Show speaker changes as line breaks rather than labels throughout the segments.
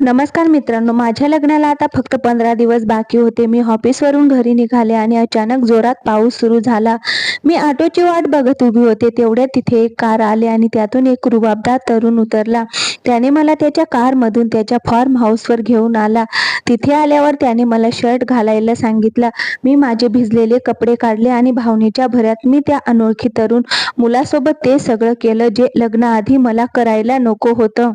नमस्कार मित्रांनो माझ्या लग्नाला आता फक्त पंधरा दिवस बाकी होते. मी ऑफिसवरून घरी निघाले आणि अचानक जोरात पाऊस सुरू झाला. मी ऑटोची वाट बघत उभी होते. तेवढ्यात तिथे एक कार आले आणि त्यातून एक रुबाबदार तरुण उतरला. त्याने मला त्याच्या कारमधून त्याच्या फार्म हाऊसवर घेऊन आला. तिथे आल्यावर त्याने मला शर्ट घालायला सांगितला. मी माझे भिजलेले कपडे काढले आणि भावनेच्या भऱ्यात मी त्या अनोळखी तरुण मुलासोबत ते सगळं केलं जे लग्नाआधी मला करायला नको होतं.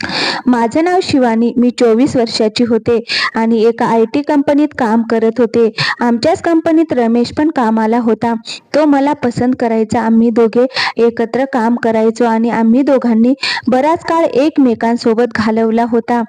माझं नाव शिवानी. मी चोवीस वर्षाची होते आणि एका आय टी कंपनीत काम करत होते. आमच्याच कंपनीत रमेश पण कामाला होता. तो मला पसंत करायचा. आम्ही दोघे एकत्र काम करायचो आणि आम्ही दोघांनी बराच काळ एकमेकांसोबत घालवला होता.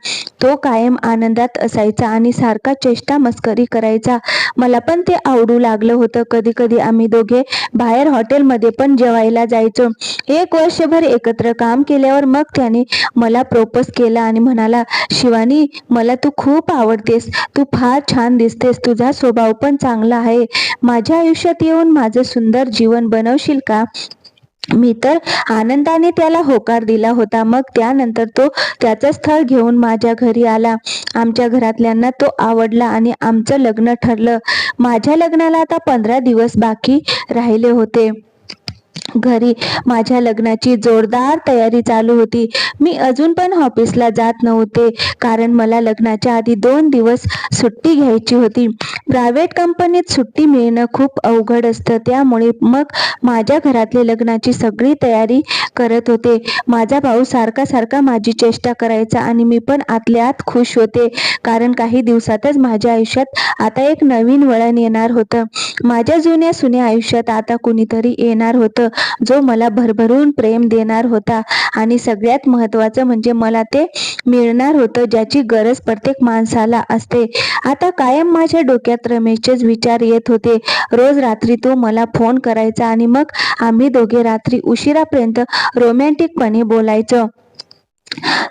तो कायम आनंदात असायचा आणि सारखा चेष्टा मस्करी करायचा. मला पण ते आवडू लागलं होतं. कधी कधी आम्ही दोघे बाहेर हॉटेलमध्ये पण जेवायला जायचो. एक वर्षभर एकत्र काम केल्यावर मग त्याने मला प्रोपोज केला आणि म्हणाला शिवानी मला तू खूप आवडतेस. तू फार छान दिसतेस. तुझा स्वभाव पण चांगला आहे. माझ्या आयुष्यात येऊन माझं सुंदर जीवन बनवशील का? मी तर आनंदाने त्याला होकार दिला होता. मग त्यानंतर तो त्याचं स्थळ घेऊन माझ्या घरी आला. आमच्या घरातल्यांना तो आवडला आणि आमचं लग्न ठरलं. माझ्या लग्नाला आता पंधरा दिवस बाकी राहिले होते. घरी माझ्या लग्नाची जोरदार तयारी चालू होती. मी अजून पण ऑफिसला जात नव्हते कारण मला लग्नाच्या आधी दोन दिवस सुट्टी घ्यायची होती. प्रायव्हेट कंपनीत सुट्टी मिळणं खूप अवघड असतं. त्यामुळे मग माझ्या घरातले लग्नाची सगळी तयारी करत होते. माझा भाऊ सारखा सारखा माझी चेष्टा करायचा आणि मी पण आतल्या आत खुश होते. कारण काही दिवसातच माझ्या आयुष्यात आता एक नवीन वळण येणार होतं. माझ्या जुन्या सुन्या आयुष्यात आता कुणीतरी येणार होतं जो मला भरभरून प्रेम देणार होता. आणि सगळ्यात महत्वाचं म्हणजे मला ते मिळणार होतं ज्याची गरज प्रत्येक माणसाला असते. आता कायम माझ्या डोक्यात रमेशचेच विचार येत होते. रोज रात्री तो मला फोन करायचा आणि मग आम्ही दोघे रात्री उशिरापर्यंत रोमॅन्टिकपणे बोलायचं.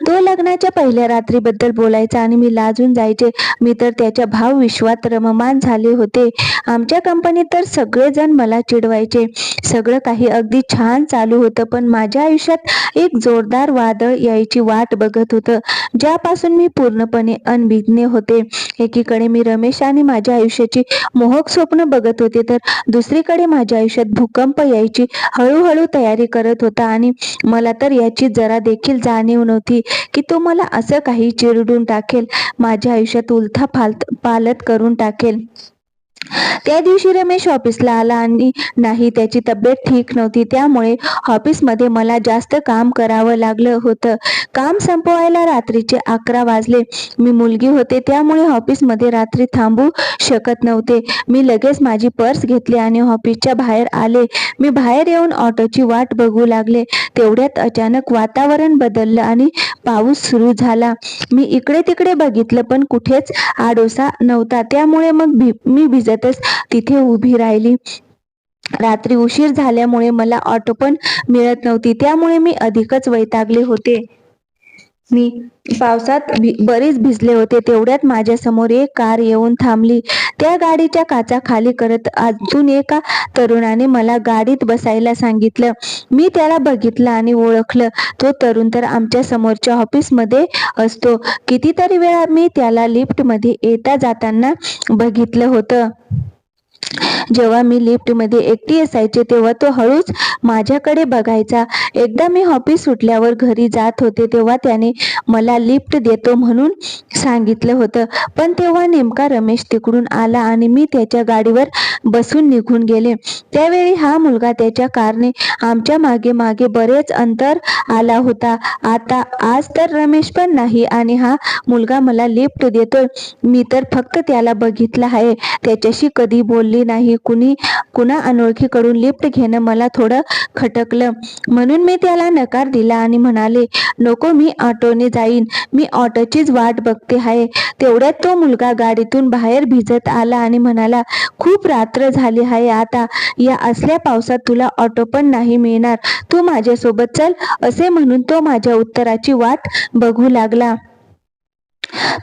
तो लग्नाच्या पहिल्या रात्रीबद्दल बोलायचा आणि मी लाजून जायचे. मी तर त्याच्या भाव विश्वात रममान झाले होते. आमच्या कंपनीत तर सगळेजण मला चिडवायचे. सगळं काही अगदी छान चालू होतं पण माझ्या आयुष्यात एक जोरदार वादळ यायची वाट बघत होतं. ज्यापासून मी पूर्णपणे अनभिज्ञ होते. एकीकडे मी रमेश आणि माझ्या आयुष्याची मोहक स्वप्न बघत होते. तर दुसरीकडे माझ्या आयुष्यात भूकंप यायची हळूहळू तयारी करत होता आणि मला तर याची जरा देखील जाणीव नव्हती की तो मला असं काही चिरडून टाकेल. माझ्या आयुष्यात उलथा फालत पालत करून टाकेल. त्या दिवशी रमेश ऑफिसला आला आणि नाही त्याची तब्येत ठीक नव्हती. त्यामुळे ऑफिसमध्ये मला जास्त काम करावं लागलं होतं. काम संपवायला रात्रीचे अकरा वाजले. मी मुलगी होते त्यामुळे ऑफिसमध्ये रात्री थांबू शकत नव्हते. मी लगेच माझी पर्स घेतली आणि ऑफिसच्या बाहेर आले. मी बाहेर येऊन ऑटोची वाट बघू लागले. तेवढ्यात अचानक वातावरण बदललं आणि पाऊस सुरू झाला. मी इकडे तिकडे बघितलं पण कुठेच आडोसा नव्हता. त्यामुळे मग भी मी भिजतच तिथे उभी राहिली. रात्री उशीर झाल्यामुळे मला ऑटो पण मिळत नव्हती. त्यामुळे मी अधिकच वैतागले होते. मी पावसात भी बरीच भिजले होते. तेवढ्यात माझ्यासमोर एक कार येऊन थांबली. त्या गाडीच्या काचा खाली करत अजून एका तरुणाने मला गाडीत बसायला सांगितलं. मी त्याला बघितलं आणि ओळखलं. तो तरुण तर आमच्या समोरच्या ऑफिसमध्ये असतो. कितीतरी वेळा मी त्याला लिफ्टमध्ये येता जाताना बघितलं होतं. जेव्हा मी लिफ्टमध्ये एकटी असायचे तेव्हा तो हळूच माझ्याकडे बघायचा. एकदा मी ऑफिस सुटल्यावर घरी जात होते तेव्हा त्याने मला लिफ्ट देतो म्हणून सांगितलं होतं. पण तेव्हा नेमका रमेश तिकडून आला आणि मी त्याच्या गाडीवर बसून निघून गेले. त्यावेळी हा मुलगा त्याच्या कारने आमच्या मागे मागे बरेच अंतर आला होता. आता आज तर रमेश पण नाही आणि हा मुलगा मला लिफ्ट देतोय. मी तर फक्त त्याला बघितलं आहे. त्याच्याशी कधी बोल बोलली नाही. कुणी कुणा अनोळखीकडून लिफ्ट घेणं मला थोडं खटकलं. म्हणून मी त्याला नकार दिला आणि म्हणाले नको मी ऑटोने जाईन. मी ऑटोचीच वाट बघते आहे. तेवढ्यात तो मुलगा गाडीतून बाहेर भिजत आला आणि म्हणाला खूप रात्र झाली आहे. आता या असल्या पावसात तुला ऑटो पण नाही मिळणार. तू माझ्यासोबत चल. असे म्हणून तो माझ्या उत्तराची वाट बघू लागला.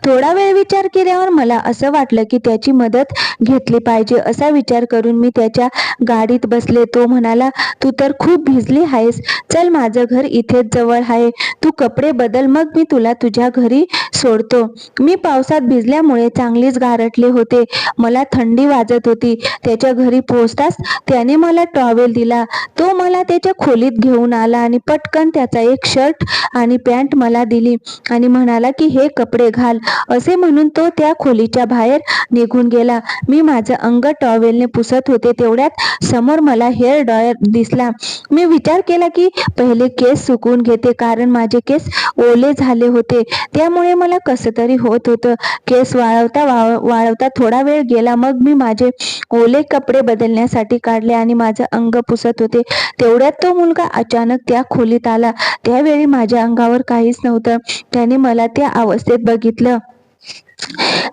थोडा वेळ विचार केल्यावर मला असं वाटलं की त्याची मदत घेतली पाहिजे असा विचार करून मी त्याच्या गाडीत बसले. तो म्हणाला तू तर खूप भिजली आहेस. चल माझं घर इथेच जवळ आहे. तू कपडे बदल मग मी तुला तुझ्या घरी सोडतो. मी पावसात भिजल्यामुळे चांगलीच गारटले होते. मला थंडी वाजत होती. त्याच्या घरी पोहोचताच त्याने मला टॉवेल दिला. तो मला त्याच्या खोलीत घेऊन आला आणि पटकन त्याचा एक शर्ट आणि पॅन्ट मला दिली आणि म्हणाला की हे कपडे घाल. असे म्हणून तो त्या खोलीच्या बाहेर निघून गेला. मी माझं अंग टॉवेलने पुसत होते. तेवढ्यात समोर मला हेअर ड्रॉयर दिसला. मी विचार केला की पहिले केस सुकवून घेते कारण माझे केस ओले झाले होते. त्यामुळे मला कसं तरी होत होतं. केस वाळवता वाळवता थोडा वेळ गेला. मग मी माझे ओले कपडे बदलण्यासाठी काढले आणि माझं अंग पुसत होते. तेवढ्यात तो मुलगा अचानक त्या खोलीत आला. त्यावेळी माझ्या अंगावर काहीच नव्हतं. त्याने मला त्या अवस्थेत बघितलं. सांगितलं.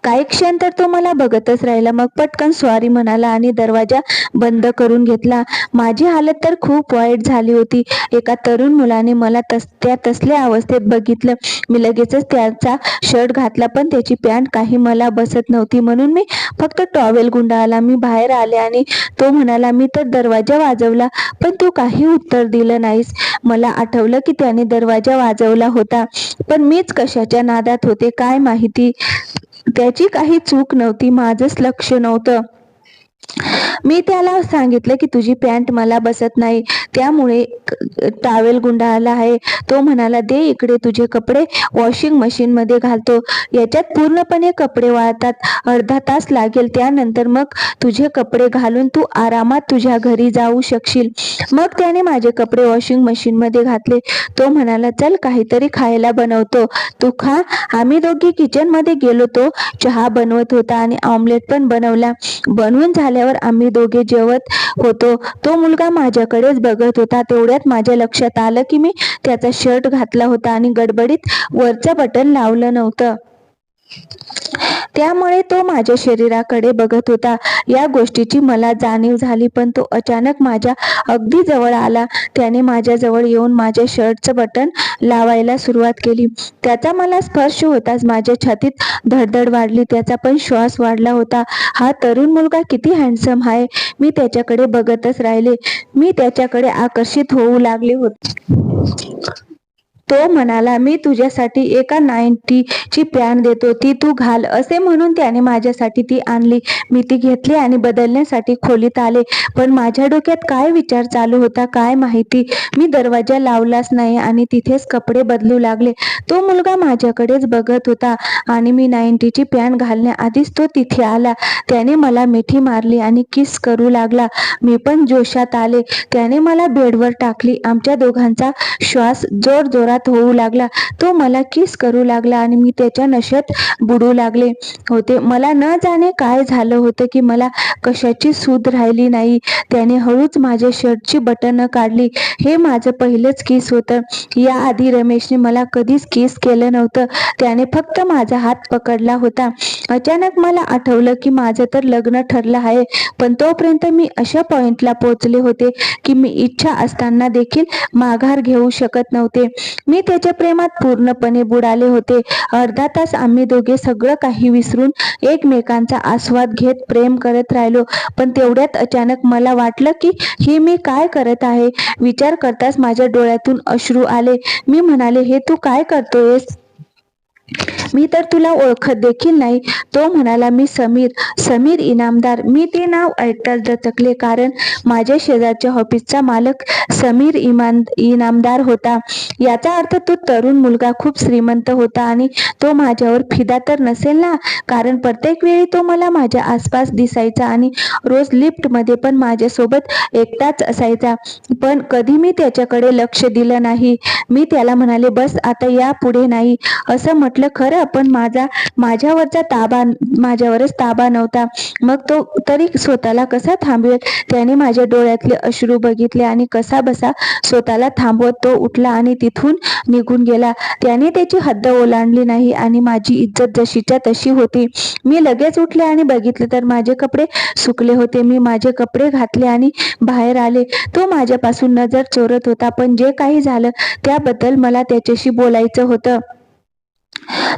काही क्षण तर तो मला बघतच राहिला. मग पटकन स्वारी म्हणाला आणि दरवाजा बंद करून घेतला. माझी हालत तर खूप वाईट झाली होती. एका तरुण मुलाने मला तस त्या तसल्या अवस्थेत बघितलं. मी लगेचच त्याचा शर्ट घातला पण त्याची पॅन्ट काही मला बसत नव्हती म्हणून मी फक्त टॉवेल गुंडाळला. मी बाहेर आले आणि तो म्हणाला मी तर दरवाजा वाजवला पण तू काही उत्तर दिलं नाहीस. मला आठवलं की त्याने दरवाजा वाजवला होता पण मीच कशाच्या नादात होते काय माहिती? त्याची काही चूक नव्हती माझंच लक्ष नव्हतं. मी त्याला सांगितलं की तुझी पॅन्ट मला बसत नाही. त्यामुळे टावेल गुंडाळला आहे. तो म्हणाला दे इकडे तुझे कपडे वॉशिंग मशीनमध्ये घालतो. याच्यात पूर्णपणे कपडे वाळतात. अर्धा तास लागेल त्यानंतर मग तुझे कपडे घालून तू आरामात तुझ्या घरी जाऊ शकशील. मग त्याने माझे कपडे वॉशिंग मशीनमध्ये घातले. तो म्हणाला चल काहीतरी खायला बनवतो. तू खा. आम्ही दोघी किचनमध्ये गेलो तो चहा बनवत होता आणि ऑमलेट पण बनवला. बनवून झाल्यावर आम्ही दोघे जेवत होतो. तो मुलगा माझ्याकडेच बघत होता. तेवढ्यात माझ्या लक्षात आलं की मी त्याचा शर्ट घातला होता आणि गडबडीत वरचं बटन लावलं नव्हतं. त्यामुळे तो माझ्या शरीराकडे बघत होता. या गोष्टीची मला जाणीव झाली पण तो अचानक माझ्या अगदी जवळ आला. त्याने माझ्या जवळ येऊन माझ्या शर्टचं बटन लावायला सुरुवात केली. त्याचा मला स्पर्श होताच माझ्या छातीत धडधड वाढली. त्याचा पण श्वास वाढला होता. हा तरुण मुलगा किती हँडसम आहे. मी त्याच्याकडे बघतच राहिले. मी त्याच्याकडे आकर्षित होऊ लागले होते. तो म्हणाला मी तुझ्यासाठी एका नाईन्टीची पॅन देतो ती तू घाल असे म्हणून त्याने माझ्यासाठी ती आणली. मी ती घेतली आणि बदलण्यासाठी खोलीत आले. पण माझ्या डोक्यात काय विचार चालू होता काय माहिती? मी दरवाजा लावलाच नाही आणि तिथेच कपडे बदलू लागले. तो मुलगा माझ्याकडेच बघत होता आणि मी नाईन्टीची पॅन घालण्याआधीच तो तिथे आला. त्याने मला मिठी मारली आणि किस करू लागला. मी पण जोशात आले. त्याने मला बेडवर टाकली. आमच्या दोघांचा श्वास जोर जोरात होऊ लागला. तो मला किस करू लागला आणि मी त्याच्या नशेत बुडू लागले होते. मला न जाणे काय झालं होतं की मला कशाची सूद राहिली नाही? त्याने हळूच माझ्या शर्टची बटन काढली. हे माझं पहिलंच किस होतं. याआधी रमेशने मला कधीच किस केलं नव्हतं. त्याने फक्त माझा हात पकडला होता. अचानक मला आठवलं की माझं तर लग्न ठरलं आहे पण तोपर्यंत मी अशा पॉइंटला पोहोचले होते की मी इच्छा असताना देखील माघार घेऊ शकत नव्हते. मी त्याच्या प्रेमात पूर्णपणे बुडाले होते. अर्धा तास आम्ही दोघे सगळं काही विसरून एकमेकांचा आस्वाद घेत प्रेम करत राहिलो पण तेवढ्यात अचानक मला वाटलं की हे मी काय करत आहे? विचार करताच माझ्या डोळ्यातून अश्रू आले. मी म्हणाले हे तू काय करतोयस? मी तर तुला ओळखत देखील नाही. तो म्हणाला मी समीर समीर इनामदार. मी ते नाव ऐकताच दचकले कारण माझ्या शेजारच्या ऑफिसचा मालक समीर इमान इनामदार होता. याचा अर्थ तो तरुण मुलगा खूप श्रीमंत होता आणि तो माझ्यावर फिदा तर नसेल ना? कारण प्रत्येक वेळी तो मला माझ्या आसपास दिसायचा आणि रोज लिफ्टमध्ये पण माझ्यासोबत एकटाच असायचा. पण कधी मी त्याच्याकडे लक्ष दिलं नाही. मी त्याला म्हणाले बस आता या पुढे नाही. असं म्हटलं खरं? पण माझा माझ्यावरचा ताबा माझ्यावरच ताबा नव्हता. मग तो तरी स्वतःला कसा थांबवेल? त्याने माझ्या डोळ्यातले अश्रू बघितले आणि कसा बसा स्वतःला थांबवत तो उठला आणि तिथून निघून गेला. त्याने त्याची हद्द ओलांडली नाही आणि माझी इज्जत जशीच्या तशी होती. मी लगेच उठले आणि बघितले तर माझे कपडे सुकले होते. मी माझे कपडे घातले आणि बाहेर आले. तो माझ्यापासून नजर चोरत होता. पण जे काही झालं त्याबद्दल मला त्याच्याशी बोलायचं होतं.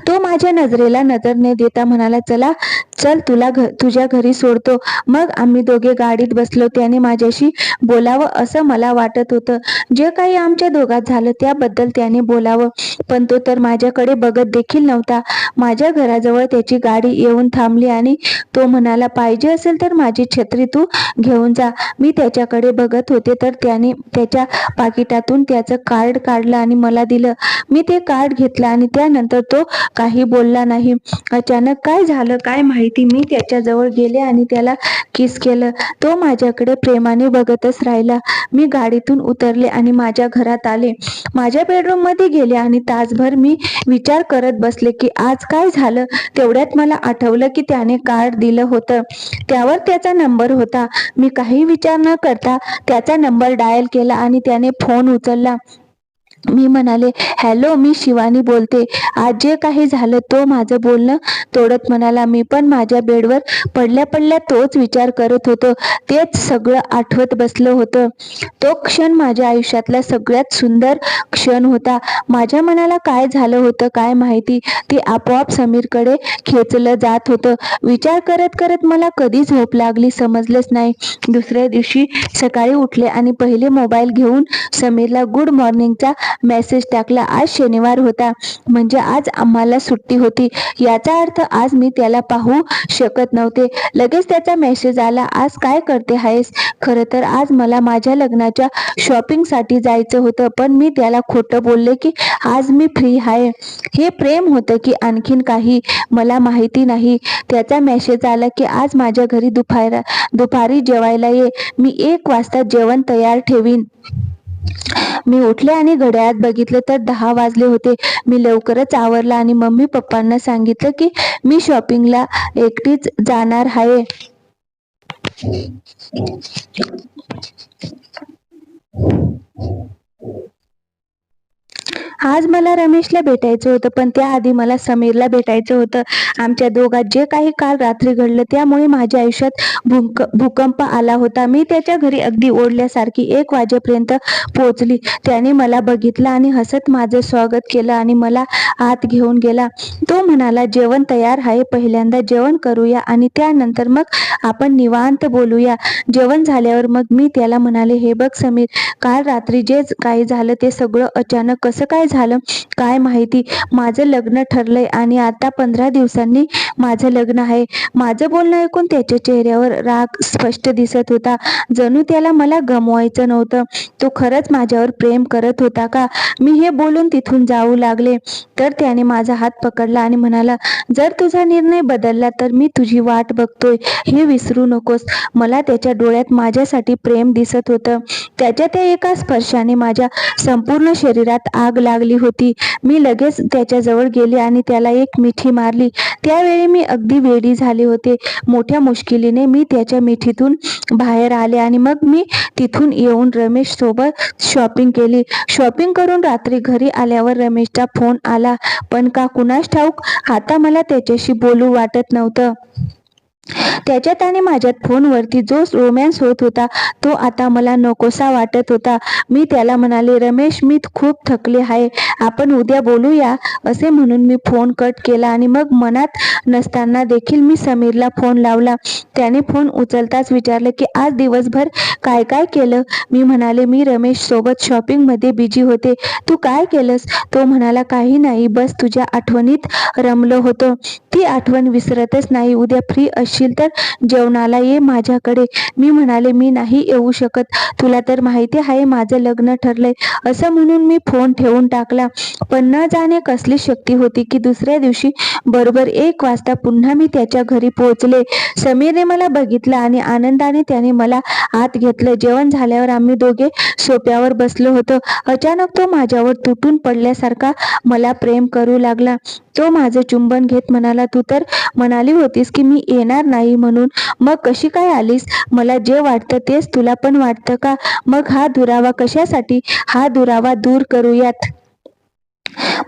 तो माझ्या नजरेला नजर न देता म्हणाला चला चल तुला घ तुझ्या घरी सोडतो. मग आम्ही दोघे गाडीत बसलो. त्याने माझ्याशी बोलावं असं मला वाटत होतं. जे काही आमच्या दोघात झालं त्याबद्दल त्याने बोलावं. पण तो तर माझ्याकडे बघत देखील नव्हता. माझ्या घराजवळ त्याची गाडी येऊन थांबली आणि तो म्हणाला पाहिजे असेल तर माझी छत्री तू घेऊन जा. मी त्याच्याकडे बघत होते तर त्याने त्याच्या पाकिटातून त्याचं कार्ड काढलं आणि मला दिलं. मी ते कार्ड घेतलं आणि त्यानंतर तो काही बोलला नाही. अचानक काय झालं काय माहिती? मी त्याच्याजवळ गेले आणि त्याला किस केलं. तो माझ्याकडे प्रेमाने बघतच राहिला. मी गाडीतून उतरले आणि माझ्या घरात आले. माझ्या बेडरूममध्ये गेले आणि तासभर मी विचार करत बसले की आज काय झालं? तेवढ्यात मला आठवलं की त्याने कार्ड दिलं होतं. त्यावर त्याचा नंबर होता. मी काही विचार न करता त्याचा नंबर डायल केला आणि त्याने फोन उचलला. मी म्हणाले हॅलो मी शिवानी बोलते. आज जे काही झालं तो माझं बोलणं तोडत म्हणाला. मी पण माझ्या बेडवर पडल्या पडल्या तोच विचार करत होतो. तेच सगळं आठवत बसलं होतं. तो क्षण माझ्या आयुष्यातला सगळ्यात सुंदर क्षण होता. माझ्या मनाला काय झालं होतं काय माहिती ते आपोआप समीरकडे खेचलं जात होतं. विचार करत करत मला कधी झोप लागली समजलंच नाही. दुसऱ्या दिवशी सकाळी उठले आणि पहिले मोबाईल घेऊन समीरला गुड मॉर्निंगचा मेसेज टाकला. आज शनिवार होता. म्हणजे आज आम्हाला सुट्टी होती. याचा अर्थ आज मी त्याला पाहू शकत नव्हते. लगेच त्याचा मेसेज आला आज काय करते आहेस? खरं तर आज मला माझ्या लग्नाच्या शॉपिंगसाठी जायचं होतं. पण मी त्याला खोटं बोलले की आज मी फ्री आहे. हे प्रेम होतं की आणखीन काही मला माहिती नाही. त्याचा मेसेज आला की आज माझ्या घरी दुपारा दुपारी जेवायला ये. मी एक वाजता जेवण तयार ठेवीन. मी उठले आणि घड्याळात बघितलं तर दहा वाजले होते. मी लवकरच आवरला आणि मम्मी पप्पांना सांगितलं की मी शॉपिंगला एकटीच जाणार आहे. आज मला रमेशला भेटायचं होतं पण त्याआधी मला समीरला भेटायचं होतं. आमच्या दोघात जे काही काल रात्री घडलं त्यामुळे माझ्या आयुष्यात भूक भूकंप आला होता. मी त्याच्या घरी अगदी ओढल्यासारखी एक वाजेपर्यंत पोहोचली. त्याने मला बघितलं आणि हसत माझं स्वागत केलं आणि मला आत घेऊन गेला. तो म्हणाला जेवण तयार आहे पहिल्यांदा जेवण करूया आणि त्यानंतर मग आपण निवांत बोलूया. जेवण झाल्यावर मग मी त्याला म्हणाले हे बघ समीर काल रात्री जे काही झालं ते सगळं अचानक कसं काय झालं? काय माहिती? माझं लग्न ठरलंय आणि आता पंधरा दिवसांनी माझं लग्न आहे. माझं बोलणं ऐकून त्याच्या चेहऱ्यावर राग स्पष्ट दिसत होता. जणू त्याला मला गमवायचं नव्हतं. तो खरंच माझ्यावर प्रेम करत होता का? मी हे बोलून तिथून जाऊ लागले. तर त्याने माझा हात पकडला आणि म्हणाला जर तुझा निर्णय बदलला तर मी तुझी वाट बघतोय. हे विसरू नकोस. मला त्याच्या डोळ्यात माझ्यासाठी प्रेम दिसत होतं. त्याच्या त्या एका स्पर्शाने माझ्या संपूर्ण शरीरात आग लागली होती. मी लगेच त्याच्याजवळ गेले आणि त्याला एक मिठी मारली. त्यावेळी मी अगदी वेडी झाले होते. मोठ्या मुश्किलीने मी त्याच्या मिठीतून बाहेर आले आणि मग मी तिथून येऊन रमेश सोबत शॉपिंग केली. शॉपिंग करून रात्री घरी आल्यावर रमेशचा फोन आला. पण का कुणास ठाऊक? आता मला त्याच्याशी बोलू वाटत नव्हतं. त्याच्यात आणि माझ्यात फोनवरती जो रोमॅन्स होत होता तो आता मला नकोसा वाटत होता. मी त्याला म्हणाले रमेश मी खूप थकले आहे. आपण उद्या बोलूया. असे म्हणून मी फोन कट केला आणि मग मनात नसताना देखील मी समीरला फोन लावला. त्याने फोन उचलताच विचारले की आज दिवसभर काय काय केलं? मी म्हणाले मी रमेश सोबत शॉपिंगमध्ये बिझी होते. तू काय केलंस? तो म्हणाला काही नाही. बस तुझ्या आठवणीत रमलो होतो. ती आठवण विसरतच नाही. उद्या फ्री अशी असशील तर जेवणाला ये माझ्याकडे. मी म्हणाले मी नाही येऊ शकत. तुला तर माहिती आहे माझं लग्न ठरलंय. असं म्हणून मी फोन ठेवून टाकला. पण न जाणे कसली शक्ती होती की दुसऱ्या दिवशी बरोबर एक वाजता पुन्हा मी त्याच्या घरी पोहोचले. समीरने मला बघितलं आणि आनंदाने त्याने मला आत घेतलं. जेवण झाल्यावर आम्ही दोघे सोप्यावर बसलो होतो. अचानक तो माझ्यावर तुटून पडल्यासारखा मला प्रेम करू लागला. तो माझं चुंबन घेत म्हणाला तू तर म्हणाली होतीस की मी येणार नाही म्हणून. मग कशी काय आलीस? मला जे वाटतं तेच तुला पण वाटतं का? मग हा दुरावा कशासाठी? हा दुरावा दूर करूयात.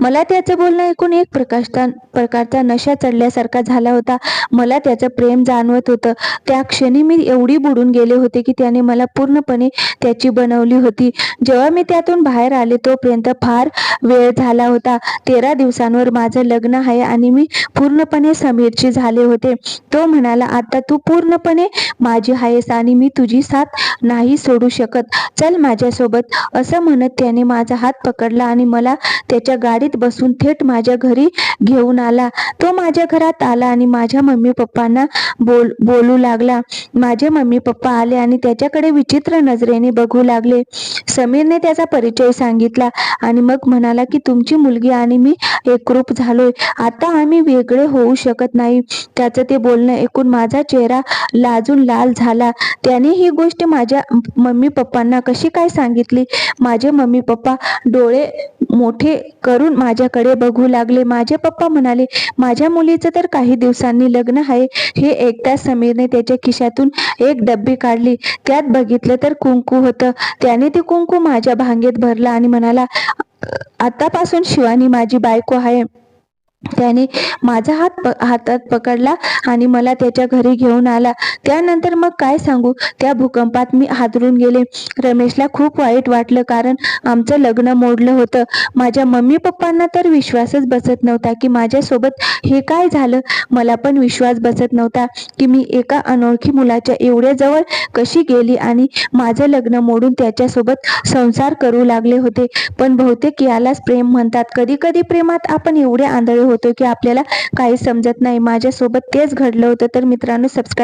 मला त्याचं बोलणं ऐकून एक प्रकारचा प्रकारचा नशा चढल्यासारखा झाला होता. मला त्याचं प्रेम जाणवत होतं. त्या क्षणी मी एवढी बुडून गेले होते की त्याने मला पूर्णपणे त्याची बनवली होती. जेव्हा मी त्यातून बाहेर आले तोपर्यंत फार वेळ झाला होता. तेरा दिवसांवर माझं लग्न आहे आणि मी पूर्णपणे समीरची झाले होते. तो म्हणाला आता तू पूर्णपणे माझी आहेस आणि मी तुझी साथ नाही सोडू शकत. चल माझ्यासोबत. असं म्हणत त्याने माझा हात पकडला आणि मला त्याच्या गाडीत बसून थेट माझ्या घरी घेऊन आला. तो माझ्या घरात आला आणि माझ्या मम्मी पप्पांना बोल बोलू लागला. माझे मम्मी पप्पा आले आणि त्याच्याकडे विचित्र नजरेने बघू लागले. समीरने त्याचा परिचय सांगितला आणि मग म्हणाला की तुमची मुलगी आणि मी एकरूप झालोय. आता आम्ही वेगळे होऊ शकत नाही. त्याचं ते बोलणं ऐकून माझा चेहरा लाजून लाल झाला. त्याने ही गोष्ट माझ्या मम्मी पप्पांना कशी काय सांगितली? माझे मम्मी पप्पा डोळे मोठे करून माझ्याकडे बघू लागले. माझे पप्पा म्हणाले माझ्या मुलीचं तर काही दिवसांनी लग्न आहे. हे एकदा समीरने त्याच्या खिशातून एक डब्बी काढली. त्यात बघितलं तर कुंकू होतं. त्याने ते कुंकू माझ्या भांगेत भरला आणि म्हणाला आतापासून शिवानी माझी बायको आहे. त्याने माझा हात प हातात पकडला आणि मला त्याच्या घरी घेऊन आला. त्यानंतर मग काय सांगू? त्या भूकंपात मी हादरून गेले. रमेशला खूप वाईट वाटलं कारण आमचं लग्न मोडलं होतं. माझ्या मम्मी पप्पांना तर विश्वासच बसत नव्हता की माझ्यासोबत हे काय झालं? मला पण विश्वास बसत नव्हता की मी एका अनोळखी मुलाच्या एवढ्या जवळ कशी गेली आणि माझं लग्न मोडून त्याच्यासोबत संसार करू लागले होते. पण बहुतेक यालाच प्रेम म्हणतात. कधी कधी प्रेमात आपण एवढे आंधळे होतो की आपल्याला काही समजत नाही. माझ्यासोबत तेच घडलं होतं. तर मित्रांनो सबस्क्राईब